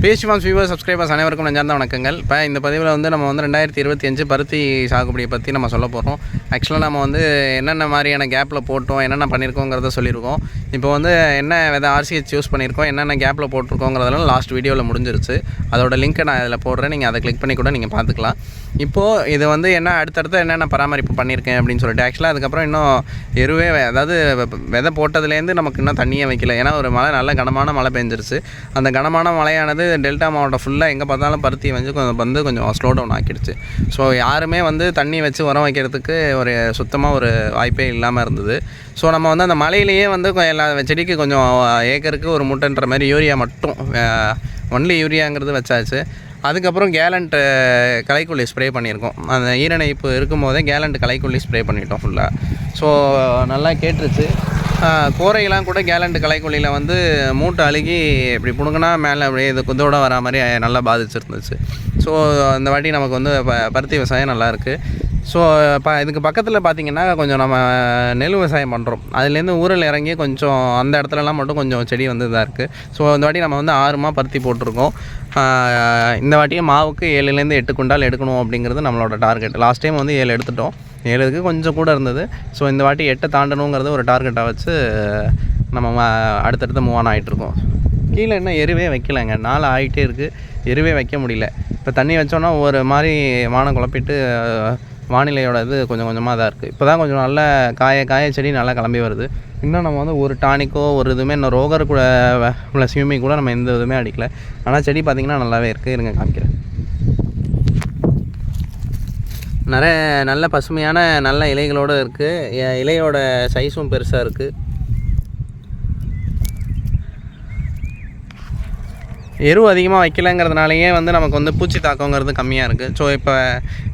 பேசுவான் forms viewer subscribers அனைவருக்கும் நஞ்சார்ந்த வணக்கங்கள். இப்போ இந்த பதிவில் வந்து நம்ம வந்து ரெண்டாயிரத்தி இருபத்தி அஞ்சு பருத்தி சாகுபடியை பற்றி நம்ம சொல்ல போகிறோம் ஆக்சுவலாக நம்ம வந்து என்னென்ன மாதிரியான கேப்பில் போட்டோம் என்னென்ன பண்ணியிருக்கோங்கிறத சொல்லியிருக்கோம் இப்போ வந்து என்ன வித ஆர்சிஹெச் யூஸ் பண்ணியிருக்கோம் என்னென்ன கேப்பில் போட்டிருக்கோங்கிறதெல்லாம் லாஸ்ட் வீடியோவில் முடிஞ்சிருச்சு. அதோட லிங்க்கை நான் அதில் போடுறேன். நீங்கள் அதை கிளிக் பண்ணி கூட நீங்கள் பார்த்துக்கலாம். இப்போது இது வந்து என்ன அடுத்தடுத்து என்னென்ன பராமரிப்பு பண்ணியிருக்கேன் அப்படின்னு சொல்லிட்டு ஆக்சுவலாக அதுக்கப்புறம் இன்னும் எருவே அதாவது விதை போட்டதுலேருந்து நமக்கு இன்னும் தண்ணியே வைக்கல. ஏன்னா ஒரு மழை நல்ல கனமான மழை பெஞ்சிருச்சு. அந்த கனமான மழையானது டெல்டா மாவட்டம் ஃபுல்லாக எங்கே பார்த்தாலும் பருத்தி வந்து கொஞ்சம் வந்து கொஞ்சம் ஸ்லோ டவுன் ஆக்கிடுச்சு. ஸோ யாருமே வந்து தண்ணி வச்சு உரம் வைக்கிறதுக்கு ஒரு சுத்தமாக ஒரு வாய்ப்பே இல்லாமல் இருந்தது. ஸோ நம்ம வந்து அந்த மழையிலேயே வந்து எல்லா செடிக்கு கொஞ்சம் ஏக்கருக்கு ஒரு முட்டைன்ற மாதிரி யூரியா மட்டும் ஒன்லி யூரியாங்கிறது வச்சாச்சு. அதுக்கப்புறம் கேலண்ட் கலைக்கொல்லி ஸ்ப்ரே பண்ணியிருக்கோம். அந்த ஈரணைப்பு இருக்கும் போதே கேலண்ட் களைக்கொல்லி ஸ்ப்ரே பண்ணிட்டோம் ஃபுல்லாக ஸோ நல்லா கேட்டுருச்சு. கோரையெல்லாம் கூட கேலண்ட் கலைக்கொல்லியில் வந்து மூட்டை அழுகி இப்படி புடுங்கினா மேலே அப்படியே இது குத்தோட வரா மாதிரி நல்லா பாதிச்சிருந்துச்சு. ஸோ அந்த வாட்டி நமக்கு வந்து ப- பருத்தி விவசாயம் நல்லாயிருக்கு ஸோ இப்போ இதுக்கு பக்கத்தில் பார்த்தீங்கன்னா கொஞ்சம் நம்ம நெல் விவசாயம் பண்ணுறோம் அதுலேருந்து ஊரில் இறங்கி கொஞ்சம் அந்த இடத்துலலாம் மட்டும் கொஞ்சம் செடி வந்து இதாக இருக்குது ஸோ இந்த வாட்டி நம்ம வந்து ஆறுமா பருத்தி போட்டிருக்கோம். இந்த வாட்டியும் மாவுக்கு ஏழுலேருந்து எட்டு குண்டால் எடுக்கணும் அப்படிங்கிறது நம்மளோட டார்கெட் லாஸ்ட் டைம் வந்து ஏழு எடுத்துட்டோம். ஏழுக்கு கொஞ்சம் கூட இருந்தது. ஸோ இந்த வாட்டி எட்டை தாண்டணுங்கிறது ஒரு டார்கெட்டாக வச்சு நம்ம அடுத்தடுத்து மூவ் ஆன் ஆகிட்ருக்கோம் கீழே இன்னும் எருவே வைக்கலைங்க. நாள் ஆகிட்டே இருக்குது எருவே வைக்க முடியல. இப்போ தண்ணி வச்சோன்னா ஒரு மாதிரி வானம் குழப்பிட்டு வானிலையோட இது கொஞ்சம் கொஞ்சமாக தான் இருக்குது இப்போ தான் கொஞ்சம் நல்ல காய காய செடி நல்லா கிளம்பி வருது. இன்னும் நம்ம வந்து ஒரு டானிக்கோ ஒரு இதுவுமே இன்னும் ரோகர் கூட உள்ள ஸ்விம்மிங் கூட நம்ம எந்த இதுவுமே அடிக்கல. ஆனால் செடி பார்த்திங்கன்னா நல்லாவே இருக்குது இருங்க காமிக்கிறேன். நிறைய நல்ல பசுமையான நல்ல இலைகளோடு இருக்குது இலையோட சைஸும் பெருசாக இருக்குது எரு அதிகமாக வைக்கலங்கிறதுனாலயே வந்து நமக்கு வந்து பூச்சி தாக்கங்கிறது கம்மியாக இருக்குது ஸோ இப்போ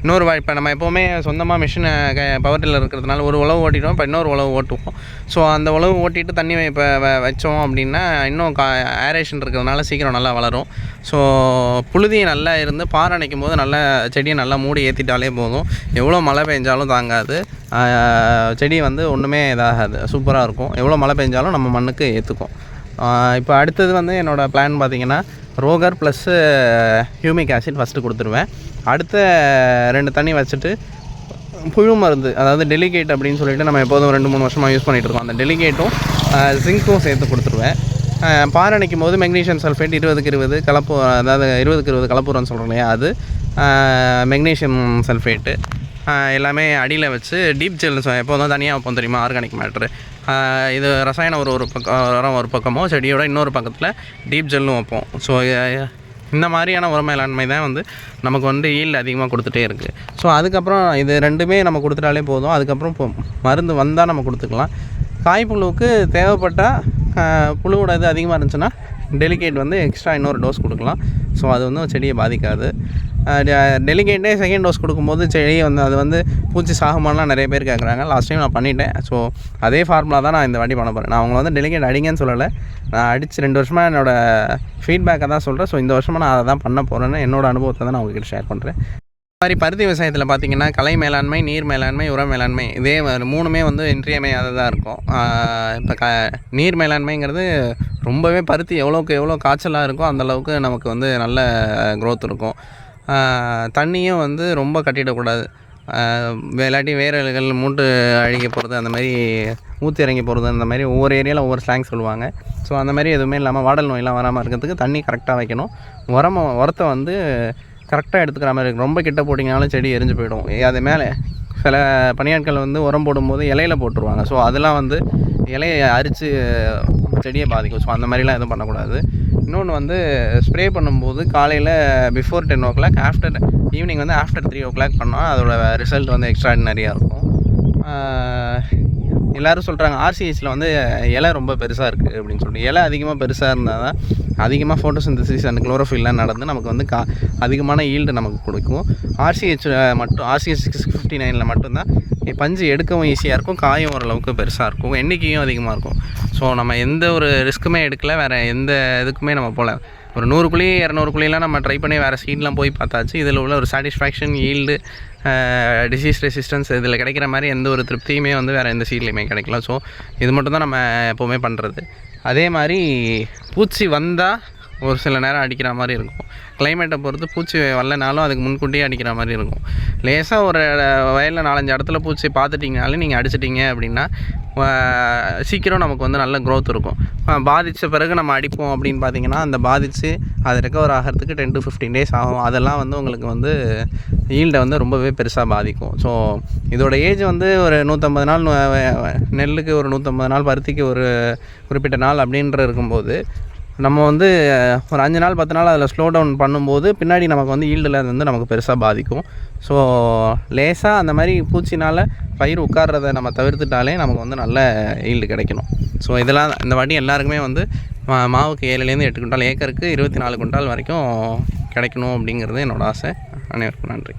இன்னொரு இப்போ நம்ம எப்போவுமே சொந்தமாக மிஷினை பவர் டில்லர் இருக்கிறதுனால ஒரு உழவு ஓட்டிடுவோம் இப்போ இன்னொரு உழவு ஓட்டுவோம். ஸோ அந்த உழவு ஓட்டிட்டு தண்ணி இப்போ வ- வச்சோம் அப்படின்னா இன்னும் கா ஏரேஷன் இருக்கிறதுனால சீக்கிரம் நல்லா வளரும். ஸோ புழுதி நல்லா இருந்து பாறை அணைக்கும் போது நல்லா செடியை நல்லா மூடி ஏற்றிட்டாலே போதும். எவ்வளோ மழை பெஞ்சாலும் தாங்காது. செடி வந்து ஒன்றுமே இதாகாது. சூப்பராக இருக்கும். எவ்வளோ மழை பெஞ்சாலும் நம்ம மண்ணுக்கு ஏற்றுக்கும் இப்போ அடுத்தது வந்து என்னோடய பிளான் பார்த்தீங்கன்னா Rogor plus humic acid first கொடுத்துருவேன். அடுத்த ரெண்டு தண்ணி வச்சுட்டு புழு மருந்து அதாவது டெலிகேட் அப்படின்னு சொல்லிட்டு நம்ம எப்போதும் ரெண்டு மூணு வருஷமாக யூஸ் பண்ணிகிட்டு இருக்கோம். அந்த டெலிகேட்டும் ஜிங்க்கும் சேர்த்து கொடுத்துருவேன். அஹ் அணைக்கும் போது மெக்னீஷியம் சல்ஃபேட் இருபதுக்கு இருபது கலப்பு அதாவது இருபதுக்கு இருபது கலப்புரம்னு சொல்கிறோம் இல்லையா அது மெக்னீஷியம் சல்ஃபேட்டு எல்லாமே அடியில் வச்சு டீப் ஜெல் எப்போதும் தனியாக வைப்போம் தெரியுமா? ஆர்கானிக் மேட்ரு இது ரசாயன ஒரு ஒரு பக்கம் உரம் ஒரு பக்கமோ செடியோட இன்னொரு பக்கத்தில் டீப் ஜெல்லும் வைப்போம். ஸோ இந்த மாதிரியான உரம் மேலாண்மை தான் வந்து நமக்கு வந்து ஈல்டு அதிகமாக கொடுத்துட்டே இருக்குது ஸோ அதுக்கப்புறம் இது ரெண்டுமே நம்ம கொடுத்துட்டாலே போதும். அதுக்கப்புறம் இப்போ மருந்து வந்தால் நம்ம கொடுத்துக்கலாம். காய்ப்புழுவுக்கு தேவைப்பட்டால் புழுவோட இது அதிகமாக இருந்துச்சுன்னா டெலிகேட் வந்து எக்ஸ்ட்ரா இன்னொரு டோஸ் கொடுக்கலாம். ஸோ அது வந்து செடியை பாதிக்காது. டெலிகேட்டே செகண்ட் டோஸ் கொடுக்கும்போது செடி வந்து அது வந்து பூச்சி சாகுமான்லாம் நிறைய பேர் கேட்குறாங்க லாஸ்ட் டைம் நான் பண்ணிட்டேன். ஸோ அதே ஃபார்முலா தான் நான் இந்த வாட்டி பண்ண போகிறேன் நான் அவங்கள வந்து டெலிகேட் அடிங்கன்னு சொல்லலை. நான் அடித்து ரெண்டு வருஷமாக என்னோடய ஃபீட்பேக்கை தான் சொல்கிறேன் ஸோ இந்த வருஷமாக நான் அதை தான் பண்ண போகிறேன்னு என்னோட அனுபவத்தை தான் நான் உங்ககிட்ட ஷேர் பண்ணுறேன் மாதிரி பருத்தி விவசாயத்தில் பார்த்தீங்கன்னா கலை மேலாண்மை நீர் மேலாண்மை உர மேலாண்மை இதே மூணுமே வந்து இன்றியமையாததாக இருக்கும். இப்போ க நீர் மேலாண்மைங்கிறது ரொம்பவே பருத்தி எவ்வளோக்கு எவ்வளோ காய்ச்சலாக இருக்கோ அந்தளவுக்கு நமக்கு வந்து நல்ல க்ரோத் இருக்கும். தண்ணியும் வந்து ரொம்ப கட்டிடக்கூடாது ஆஹ் இல்லாட்டி வேரல்கள் மூட்டு அழுகி போகிறது அந்த மாதிரி ஊற்றி இறங்கி போகிறது அந்த மாதிரி ஒவ்வொரு ஏரியாவில் ஒவ்வொரு ஸ்லாங் சொல்லுவாங்க. ஸோ அந்த மாதிரி எதுவுமே இல்லாமல் வாடல் நோயெல்லாம் வராமல் இருக்கிறதுக்கு தண்ணி கரெக்டாக வைக்கணும். உரம உரத்தை வந்து கரெக்டாக எடுத்துக்கிற மாதிரி இருக்கும் ரொம்ப கிட்ட போட்டிங்கனாலும் செடி எரிஞ்சு போயிடும். ஏ, அது மேலே சில பணியாட்கள் வந்து உரம் போடும்போது இலையில போட்டுருவாங்க. ஸோ அதெல்லாம் வந்து இலையை அரித்து செடியை பாதிக்கும். ஸோ அந்த மாதிரிலாம் எதுவும் பண்ணக்கூடாது. இன்னொன்று வந்து ஸ்ப்ரே பண்ணும்போது காலையில் before ten o'clock after evening வந்து ஆஃப்டர் த்ரீ ஓ கிளாக் பண்ணால் அதோட ரிசல்ட் வந்து எக்ஸ்ட்ராடினரியாக இருக்கும். எல்லோரும் எல்லாரும் சொல்கிறாங்க ஆர்சிஹெச்சில் வந்து இலை ரொம்ப பெருசாக இருக்குது அப்படின்னு சொல்லிட்டு. இலை அதிகமாக பெருசாக இருந்தால் தான் அதிகமாக ஃபோட்டோசிந்தசிஸ் அண்ட் குளோரோஃபில்லாம் நடந்து நமக்கு வந்து கா அதிகமான ஈல்டு நமக்கு கொடுக்கும். ஆர்சிஹெச் மட்டும் ஆர்சிஹெச் சிக்ஸ் ஃபிஃப்டி நைனில் மட்டும்தான் பஞ்சு எடுக்கவும் ஈஸியாக இருக்கும் காயும் ஓரளவுக்கு பெருசாக இருக்கும் எண்ணிக்கையும் அதிகமாக இருக்கும். ஸோ நம்ம எந்த ஒரு ரிஸ்க்குமே எடுக்கல வேறு எந்த இதுக்குமே நம்ம போகல ஒரு நூறு குழி இரநூறு குழிலாம் நம்ம ட்ரை பண்ணி வேறு சீட்லாம் போய் பார்த்தாச்சு இதில் உள்ள ஒரு சாட்டிஸ்ஃபேக்ஷன் ஈல்டு டிசீஸ் ரெசிஸ்டன்ஸ் இதில் கிடைக்கிற மாதிரி எந்த ஒரு திருப்தியுமே வந்து வேறு எந்த சீட்லேயுமே கிடைக்கல. ஸோ இது மட்டும் தான் நம்ம எப்போவுமே பண்ணுறது அதே மாதிரி பூச்சி வந்தால் ஒரு சில நேரம் அடிக்கிற மாதிரி இருக்கும். கிளைமேட்டை பொறுத்து பூச்சி வரலனாலும் அதுக்கு முன்கூட்டியே அடிக்கிற மாதிரி இருக்கும். லேசாக ஒரு வயலில் நாலஞ்சு இடத்துல பூச்சி பார்த்துட்டிங்கனாலே நீங்கள் அடிச்சிட்டிங்க அப்படின்னா சீக்கிரம் நமக்கு வந்து நல்ல க்ரோத் இருக்கும். பாதித்த பிறகு நம்ம அடிப்போம் அப்படின்னு பார்த்தீங்கன்னா அந்த பாதித்து அது ரெக்கவர் ஆகிறதுக்கு டென் டு ஃபிஃப்டீன் டேஸ் ஆகும். அதெல்லாம் வந்து உங்களுக்கு வந்து ஈல்டை வந்து ரொம்பவே பெருசாக பாதிக்கும். ஸோ இதோட ஏஜ் வந்து ஒரு நூற்றம்பது நாள் நெல்லுக்கு ஒரு நூற்றம்பது நாள் பருத்திக்கு ஒரு குறிப்பிட்ட நாள் அப்படின்ற இருக்கும்போது நம்ம வந்து ஒரு அஞ்சு நாள் பத்து நாள் அதில் ஸ்லோ டவுன் பண்ணும்போது பின்னாடி நமக்கு வந்து ஈல்டில் வந்து நமக்கு பெருசாக பாதிக்கும். ஸோ லேசாக அந்த மாதிரி பூச்சினால் பயிர் உட்கார்றத நம்ம தவிர்த்துட்டாலே நமக்கு வந்து நல்ல ஈல்டு கிடைக்கணும். ஸோ இதெல்லாம் இந்த வாட்டி எல்லாருக்குமே வந்து மா- மாவுக்கு ஏழுலேருந்து எட்டு குண்டால் ஏக்கருக்கு இருபத்தி நாலு குண்டால் வரைக்கும் கிடைக்கணும் அப்படிங்கிறது என்னோடய ஆசை. அனைவருக்கும் நன்றி.